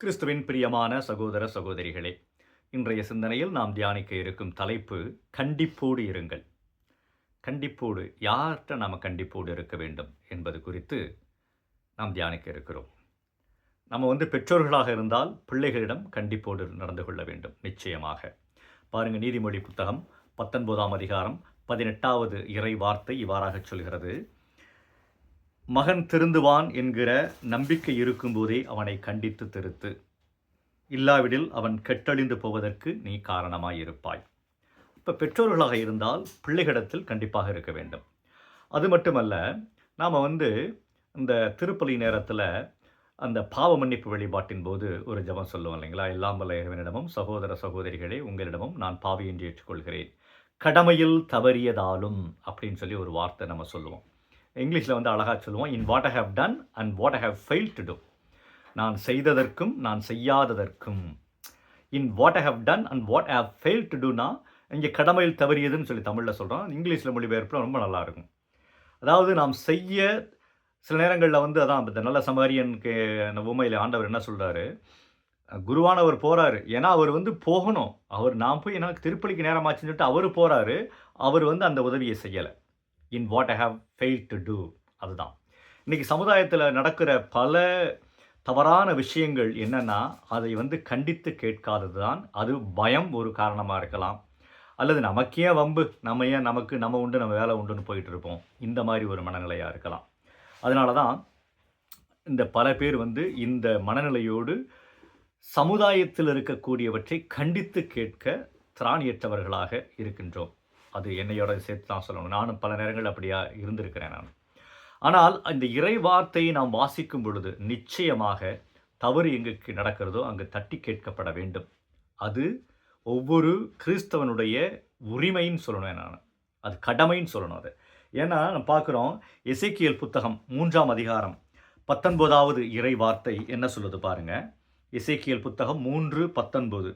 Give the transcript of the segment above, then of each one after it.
கிறிஸ்துவின் பிரியமான சகோதர சகோதரிகளே இன்றைய சிந்தனையில் நாம் தியானிக்க இருக்கும் தலைப்பு கண்டிப்போடு இருங்கள். கண்டிப்போடு யார்கிட்ட நாம் கண்டிப்போடு இருக்க வேண்டும் என்பது குறித்து நாம் தியானிக்க இருக்கிறோம். நம்ம வந்து பெற்றோர்களாக இருந்தால் பிள்ளைகளிடம் கண்டிப்போடு நடந்து கொள்ள வேண்டும் நிச்சயமாக. பாருங்கள் நீதிமொழி புத்தகம் பத்தொன்பதாம் அதிகாரம் பதினெட்டாவது இறை வார்த்தை இவ்வாறாக சொல்கிறது. மகன் திருந்துவான் என்கிற நம்பிக்கை இருக்கும்போதே அவனை கண்டித்து திருத்து. இல்லாவிடில் அவன் கெட்டழிந்து போவதற்கு நீ காரணமாயிருப்பாய். இப்போ பெற்றோர்களாக இருந்தால் பிள்ளைகளிடத்தில் கண்டிப்பாக இருக்க வேண்டும். அது மட்டுமல்ல நாம் வந்து இந்த திருப்பலி நேரத்தில் அந்த பாவ மன்னிப்பு வழிபாட்டின் போது ஒரு ஜபம் சொல்லுவோம் இல்லைங்களா? எல்லாம் வல்ல இறைவனிடமும் சகோதர சகோதரிகளே உங்களிடமும் நான் பாவி என்று ஏற்றுக்கொள்கிறேன். கடமையில் தவறியதாலும் அப்படின்னு சொல்லி ஒரு வார்த்தை நம்ம சொல்லுவோம். இங்கிலீஷில் வந்து அழகாக சொல்லுவோம் in what I have done and what I have fail to do நான் செய்ததற்கும் நான் செய்யாததற்கும். In what I have done and what I have fail to டூனா இங்கே கடமையில் தவறியதுன்னு சொல்லி தமிழில் சொல்கிறோம் இங்கிலீஷில் மொழிபெயர்ப்பில் ரொம்ப நல்லா இருக்கும் அதாவது நாம் செய்ய சில நேரங்களில் வந்து அதான் இந்த நல்ல சமாரியனுக்கு அந்த உண்மையில் ஆண்டவர் என்ன சொல்கிறாரு குருவானவர் போகிறாரு ஏன்னா அவர் வந்து போகணும். அவர் நான் போய் எனக்கு திருப்பலிக்கு நேரமாச்சுன்னு சொல்லிட்டு அவர் போகிறாரு அவர் வந்து அந்த உதவியை செய்யலை. In what I have fail to do அதுதான். இன்றைக்கி சமுதாயத்தில் நடக்கிற பல தவறான விஷயங்கள் என்னென்னா அதை வந்து கண்டித்து கேட்காதது தான் அது பயம் ஒரு காரணமாக இருக்கலாம். அல்லது நமக்கே வம்பு? நம்ம ஏன் நமக்கு நம்ம உண்டு நம்ம வேலை உண்டுன்னு போயிட்டு இருப்போம். இந்த மாதிரி ஒரு மனநிலையாக இருக்கலாம். அதனால தான் இந்த பல பேர் வந்து இந்த மனநிலையோடு சமுதாயத்தில் இருக்கக்கூடியவற்றை கண்டித்து கேட்க திராணியற்றவர்களாக இருக்கின்றோம். அது என்னையோட சேர்த்து தான் சொல்லணும். நானும் பல நேரங்கள் அப்படியா இருந்திருக்கிறேன் நான். ஆனால் அந்த இறை வார்த்தையை நாம் வாசிக்கும் பொழுது நிச்சயமாக தவறு எங்குக்கு நடக்கிறதோ அங்கு தட்டி கேட்கப்பட வேண்டும். அது ஒவ்வொரு கிறிஸ்தவனுடைய உரிமைன்னு சொல்லணும் நான். அது கடமைன்னு சொல்லணும் அது. ஏன்னா நம்ம பார்க்குறோம் இசைக்கியல் புத்தகம் மூன்றாம் அதிகாரம் பத்தொன்பதாவது இறை வார்த்தை என்ன சொல்லுது பாருங்க. இசைக்கியல் புத்தகம் மூன்று பத்தொன்பது.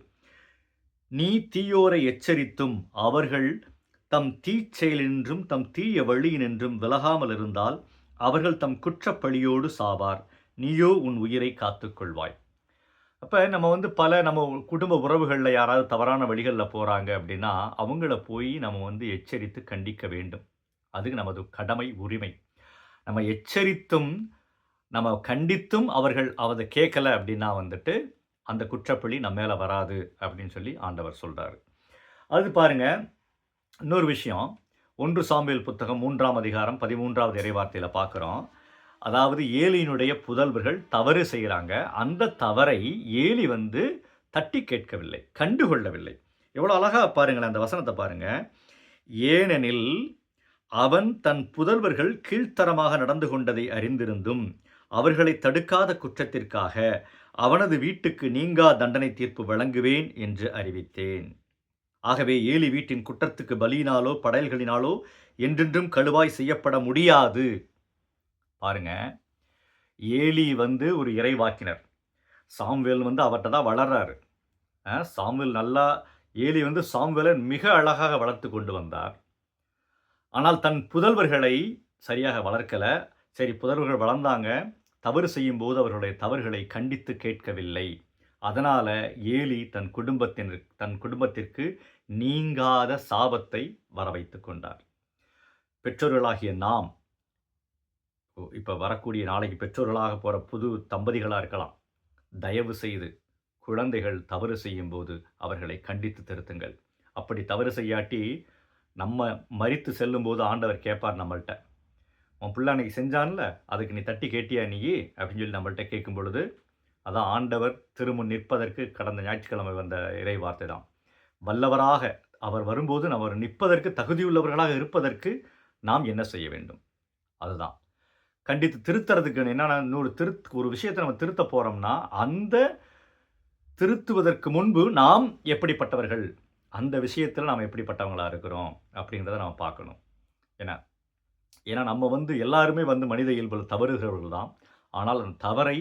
நீ தீயோரை எச்சரித்தும் அவர்கள் தம் தீச்செயலின்றும் தம் தீய வழியினின்றும் விலகாமல் இருந்தால் அவர்கள் தம் குற்றப்பழியோடு சாவார். நீயோ உன் உயிரை காத்துக்கொள்வாய். அப்போ நம்ம வந்து பல நம்ம குடும்ப உறவுகளில் யாராவது தவறான வழிகளில் போகிறாங்க அப்படின்னா அவங்கள போய் நம்ம வந்து எச்சரித்து கண்டிக்க வேண்டும். அது நமது கடமை உரிமை. நம்ம எச்சரித்தும் நம்ம கண்டித்தும் அவர்கள் அதை கேட்கல அப்படின்னா வந்துட்டு அந்த குற்றப்பழி நம்ம மேலே வராது அப்படின்னு சொல்லி ஆண்டவர் சொல்கிறாரு அது பாருங்க இன்னொரு விஷயம் ஒன்று சாம்பியல் புத்தகம் மூன்றாம் அதிகாரம் பதிமூன்றாவது இறைவார்த்தையில் பார்க்குறோம் அதாவது ஏலியினுடைய புதல்வர்கள் தவறு செய்கிறாங்க அந்த தவறை ஏலி வந்து தட்டி கேட்கவில்லை கண்டுகொள்ளவில்லை எவ்வளோ அழகாக பாருங்களேன் அந்த வசனத்தை பாருங்கள் ஏனெனில் அவன் தன் புதல்வர்கள் கீழ்த்தரமாக நடந்து கொண்டதை அறிந்திருந்தும் அவர்களை தடுக்காத குற்றத்திற்காக அவனது வீட்டுக்கு நீங்கா தண்டனை தீர்ப்பு வழங்குவேன் என்று அறிவித்தேன். ஆகவே ஏலி வீட்டின் குற்றத்துக்கு பலியினாலோ படையல்களினாலோ என்றென்றும் கழுவாய் செய்யப்பட முடியாது. பாருங்க. ஏலி வந்து ஒரு இறைவாக்கினர். சாம்வேல் வந்து அவர்கிட்ட தான் வளர்றாரு. சாம்வேல் நல்லா ஏலி வந்து சாம்வேலை மிக அழகாக வளர்த்து கொண்டு வந்தார். ஆனால் தன் புதல்வர்களை சரியாக வளர்க்கல. சரி புதல்வர்கள் வளர்ந்தாங்க. தவறு செய்யும் போது அவர்களுடைய தவறுகளை கண்டித்து கேட்கவில்லை. அதனால் ஏலி தன் குடும்பத்தினர் தன் குடும்பத்திற்கு நீங்காத சாபத்தை வர வைத்து கொண்டார். பெற்றோர்களாகிய நாம் இப்போ வரக்கூடிய நாளைக்கு பெற்றோர்களாக போகிற புது தம்பதிகளாக இருக்கலாம். தயவு செய்து குழந்தைகள் தவறு செய்யும்போது அவர்களை கண்டித்து திருத்துங்கள். அப்படி தவறு செய்யாட்டி நம்ம மறித்து செல்லும்போது ஆண்டவர் கேட்பார் நம்மள்கிட்ட உன் பிள்ளை அன்னைக்கு செஞ்சான்ல? அதுக்கு நீ தட்டி கேட்டியா நீ அப்படின்னு சொல்லி நம்மள்கிட்ட கேட்கும் பொழுது அதான் ஆண்டவர் திருமுன் நிற்பதற்கு கடந்த ஞாயிற்றுக்கிழமை வந்த இறை வார்த்தை தான் வல்லவராக அவர் வரும்போது அவர் நிற்பதற்கு தகுதியுள்ளவர்களாக இருப்பதற்கு நாம் என்ன செய்ய வேண்டும்? அதுதான். கண்டித்து திருத்துறதுக்கு என்னென்ன இன்னொரு திரு ஒரு விஷயத்தை நம்ம திருத்த போகிறோம்னா அந்த திருத்துவதற்கு முன்பு நாம் எப்படிப்பட்டவர்கள்? அந்த விஷயத்தில் நாம் எப்படிப்பட்டவங்களாக இருக்கிறோம்? அப்படின்றத நாம் பார்க்கணும். ஏன்னா ஏன்னா நம்ம வந்து எல்லாருமே வந்து மனித இயல்பில் தவறுகிறவர்கள் தான் ஆனால் அந்த தவறை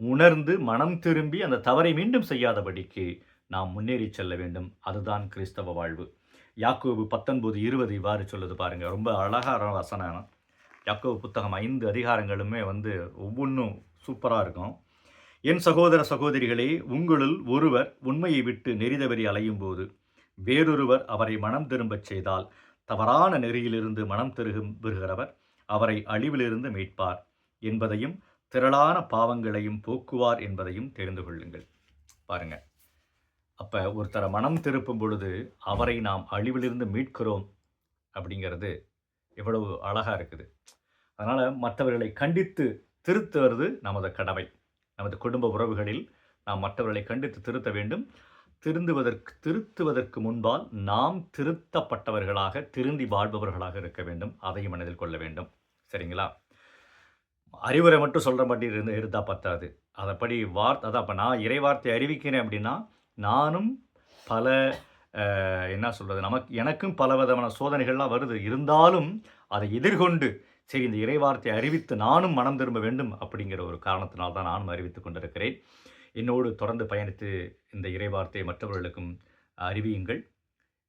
உணர்ந்து மனம் திரும்பி அந்த தவறை மீண்டும் செய்யாதபடிக்கு நாம் முன்னேறி செல்ல வேண்டும். அதுதான் கிறிஸ்தவ வாழ்வு. யாக்கோபு பத்தொன்பது இருபது இவ்வாறு சொல்லுது பாருங்க. ரொம்ப அழகான வசனம். யாக்கோபு புத்தகம் ஐந்து அதிகாரங்களுமே வந்து ஒவ்வொன்றும் சூப்பராக இருக்கும். என் சகோதர சகோதரிகளே உங்களுள் ஒருவர் உண்மையை விட்டு நெறிதவறி அலையும் போது வேறொருவர் அவரை மனம் திரும்பச் செய்தால் தவறான நெறியிலிருந்து மனம் திரும்புகிறவர் அவரை அழிவிலிருந்து மீட்பார் என்பதையும் திரளான பாவங்களையும் போக்குவார் என்பதையும் தெரிந்து கொள்ளுங்கள். பாருங்க. அப்போ ஒருத்தரை மனம் திருப்பும் பொழுது அவரை நாம் அழிவிலிருந்து மீட்கிறோம் அப்படிங்கிறது எவ்வளவு அழகாக இருக்குது. அதனால் மற்றவர்களை கண்டித்து திருத்துவது நமது கடமை. நமது குடும்ப உறவுகளில் நாம் மற்றவர்களை கண்டித்து திருத்த வேண்டும். திருந்துவதற்கு திருத்துவதற்கு முன்பால் நாம் திருத்தப்பட்டவர்களாக திருந்தி வாழ்பவர்களாக இருக்க வேண்டும். அதையும் மனதில் கொள்ள வேண்டும். சரிங்களா? அறிவுரை மட்டும் சொல்கிற மாதிரி இருந்து இருந்தால் பத்தாது. அதைப்படி வார்த்தை அதான் அப்போ நான் இறைவார்த்தை அறிவிக்கிறேன் அப்படின்னா நானும் பல என்ன சொல்கிறது நமக்கு எனக்கும் பல விதமான சோதனைகள்லாம் வருது. இருந்தாலும் அதை எதிர்கொண்டு சரி இந்த இறைவார்த்தை அறிவித்து நானும் மனம் திரும்ப வேண்டும் அப்படிங்கிற ஒரு காரணத்தினால் தான் நானும் அறிவித்து கொண்டிருக்கிறேன். என்னோடு தொடர்ந்து பயணித்து இந்த இறைவார்த்தை மற்றவர்களுக்கும் அறிவியுங்கள்.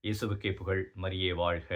இயேசுவுக்கே புகழ் மரியே வாழ்க.